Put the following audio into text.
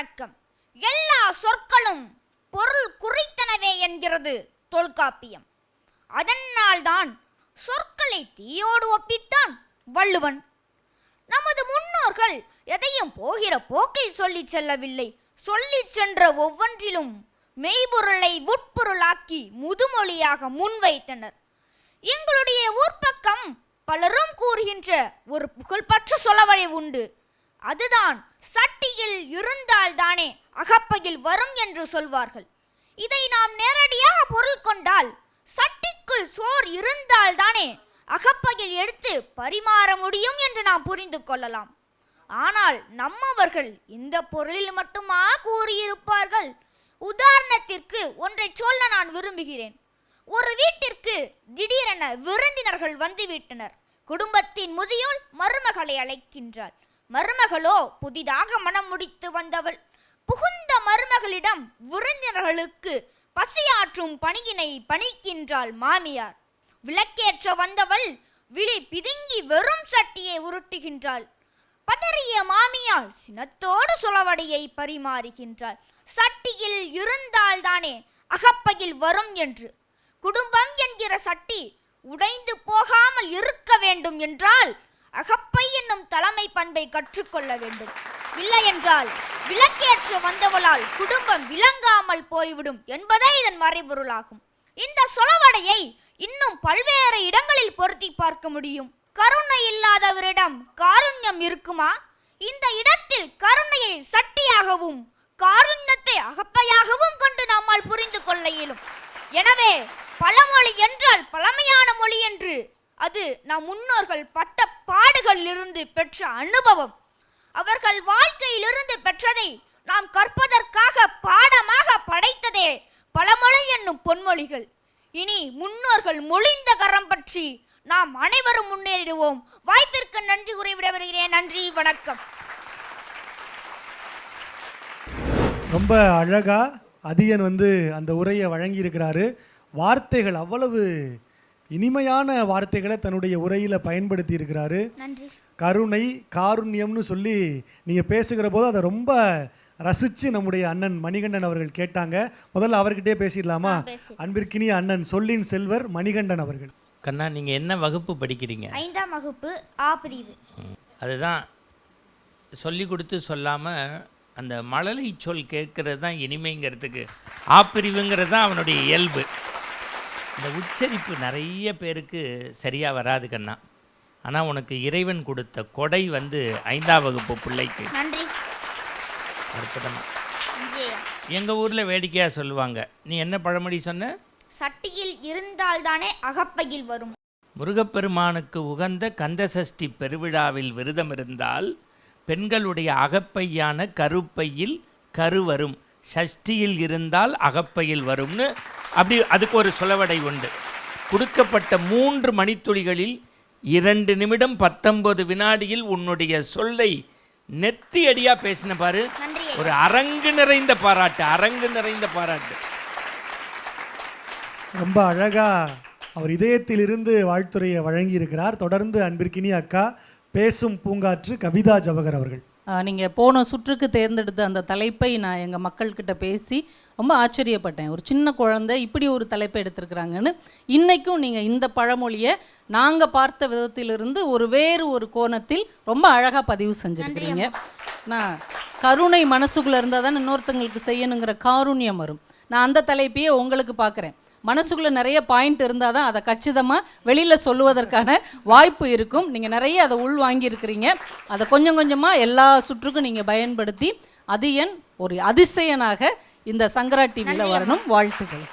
வணக்கம். எல்லா சொற்களும் பொருள் குறித்தனவே என்கிறது தொல்காப்பியம். அதனால்தான் சொற்களை தீயோடு ஒப்பிட்டான் வள்ளுவன். நமது முன்னோர்கள் எதையும் போகிற போக்கில் சொல்லிச் செல்லவில்லை. சொல்லிச் சென்ற ஒவ்வொன்றிலும் மெய்ப்பொருளை உட்பொருளாக்கி முதுமொழியாக முன்வைத்தனர். எங்களுடைய ஊர்ப்பக்கம் பலரும் கூறுகின்ற ஒரு புகழ்பற்ற சொலவழி உண்டு. அதுதான் சட்டியில் இருந்தால்தானே அகப்பையில் வரும் என்று சொல்வார்கள். இதை நாம் நேரடியாக பொருள் கொண்டால் சட்டிக்குள் சோர் இருந்தால்தானே அகப்பையில் எடுத்து பரிமாற முடியும் என்று நாம் புரிந்து கொள்ளலாம். ஆனால் நம்மவர்கள் இந்த பொருளில் மட்டுமா கூறியிருப்பார்கள்? உதாரணத்திற்கு ஒன்றை சொல்ல நான் விரும்புகிறேன். ஒரு வீட்டிற்கு திடீரென விருந்தினர்கள் வந்துவிட்டனர். குடும்பத்தின் முதியோள் மருமகளை அழைக்கின்றாள் மருமகளோ புதிதாக மனம் முடித்து வந்தவள். புகுந்த மருமகளிடம் விருந்தினர்களுக்கு பசியாற்றும் பணியினை பணிக்கின்றாள் மாமியார். விளக்கேற்ற வந்தவள் விழி பிதுங்கி வெறும் சட்டியை உருட்டுகின்றாள். பதறிய மாமியார் சினத்தோடு சுளவடையை பரிமாறுகின்றாள். சட்டியில் இருந்தால்தானே அகப்பையில் வரும் என்று. குடும்பம் என்கிற சட்டி உடைந்து போகாமல் இருக்க வேண்டும் என்றால் அகப்பை என்னும் தலைமை பண்பை கற்றுக்கொள்ள வேண்டும். இல்லை என்றால் வந்தவளால் குடும்பம் விளங்காமல் போய்விடும் என்பதே இதன் மறைபொருளாகும். இந்த சொலவடையை இன்னும் பல்வேறு இடங்களில் பொருத்தி பார்க்க முடியும். கருணை இல்லாதவரிடம் காருண்யம் இருக்குமா? இந்த இடத்தில் கருணையை சட்டியாகவும் காருண்யத்தை அகப்பையாகவும் கொண்டு நம்மால் புரிந்து கொள்ள இயலும். எனவே பழமொழி என்றால் பழமையான மொழி என்று அது நம் முன்னோர்கள் பட்ட பாடுகளிலிருந்து பெற்ற அனுபவம். அவர்கள் வாழ்க்கையிலிருந்து பெற்றதை நாம் கற்பதற்காக பாடமாக படைத்ததே பழமொழி என்னும் பொன்மொழிகள். இனி முன்னோர்கள் மொழிந்த கரம் பற்றி நாம் அனைவரும் முன்னேறிடுவோம். வாய்ப்பிற்கு நன்றி கூறி வருகிறேன் நன்றி வணக்கம். ரொம்ப அழகா அதியன் வந்து அந்த உரையை வழங்கியிருக்கிறாரு. வார்த்தைகள் அவ்வளவு இனிமையான வார்த்தைகளை தன்னுடைய உரையில் பயன்படுத்தி இருக்கிறாரு நன்றி. கருணை காருண்யம்னு சொல்லி நீங்கள் பேசுகிற போது அதை ரொம்ப ரசித்து நம்முடைய அண்ணன் மணிகண்டன் அவர்கள் கேட்டாங்க. முதல்ல அவர்கிட்டயே பேசிடலாமா. அன்பிற்கினிய அண்ணன் சொல்லின் செல்வர் மணிகண்டன் அவர்கள். கண்ணா நீங்கள் என்ன வகுப்பு படிக்கிறீங்க? ஐந்தாம் வகுப்பு ஆ பிரிவு. அதுதான் சொல்லி கொடுத்து சொல்லாமல் அந்த மழலை சொல் கேட்கறது தான் இனிமைங்கிறதுக்கு. ஆப்பிரிவுங்கிறது தான் அவனுடைய இயல்பு. இந்த உச்சரிப்பு நிறைய பேருக்கு சரியாக வராது கண்ணா. ஆனால் உனக்கு இறைவன் கொடுத்த கொடை வந்து ஐந்தாம் வகுப்பு பிள்ளைக்கு. நன்றி. அற்புதமாக. எங்கள் ஊரில் வேடிக்கையாக சொல்லுவாங்க. நீ என்ன பழமொழி சொன்ன? சட்டியில் இருந்தால்தானே அகப்பையில் வரும். முருகப்பெருமானுக்கு உகந்த கந்தசஷ்டி பெருவிழாவில் விரதம் இருந்தால் பெண்களுடைய அகப்பையான கருப்பையில் கரு வரும். சஷ்டியில் இருந்தால் அகப்பையில் வரும்னு அப்படி அதுக்கு ஒரு சொலவடை உண்டு. கொடுக்கப்பட்ட மூன்று மணித்துளிகளில் இரண்டு நிமிடம் பத்தொன்பது வினாடியில் உன்னுடைய சொல்லை நெத்தி அடியா பேசின பாரு. ஒரு அரங்கு நிறைந்த பாராட்டு அரங்கு நிறைந்த பாராட்டு. ரொம்ப அழகா அவர் இதயத்திலிருந்து வாழ்த்துறையை வழங்கியிருக்கிறார். தொடர்ந்து அன்பிற்கினிய அக்கா பேசும் பூங்காற்று கவிதா ஜவஹர் அவர்கள். நீங்கள் போன சுற்றுக்கு தேர்ந்தெடுத்த அந்த தலைப்பை நான் எங்கள் மக்கள்கிட்ட பேசி ரொம்ப ஆச்சரியப்பட்டேன். ஒரு சின்ன குழந்தை இப்படி ஒரு தலைப்பை எடுத்திருக்கிறாங்கன்னு. இன்றைக்கும் நீங்கள் இந்த பழமொழியை நாங்கள் பார்த்த விதத்திலிருந்து ஒரு வேறு ஒரு கோணத்தில் ரொம்ப அழகாக பதிவு செஞ்சுருக்கிறீங்க. நான் கருணை மனசுக்குள்ளே இருந்தால் தான் இன்னொருத்தங்களுக்கு செய்யணுங்கிற காருண்யம் வரும். நான் அந்த தலைப்பையே உங்களுக்கு பார்க்குறேன். மனசுக்குள்ளே நிறைய பாயிண்ட் இருந்தால் தான் அதை கச்சிதமாக வெளியில் சொல்லுவதற்கான வாய்ப்பு இருக்கும். நீங்கள் நிறைய அதை உள் வாங்கியிருக்கிறீங்க. அதை கொஞ்சம் கொஞ்சமாக எல்லா சுற்றுக்கும் நீங்கள் பயன்படுத்தி அதியன் ஒரு அதிசயனாக இந்த சங்கரா டிவியில் வரணும். வாழ்த்துக்கள்.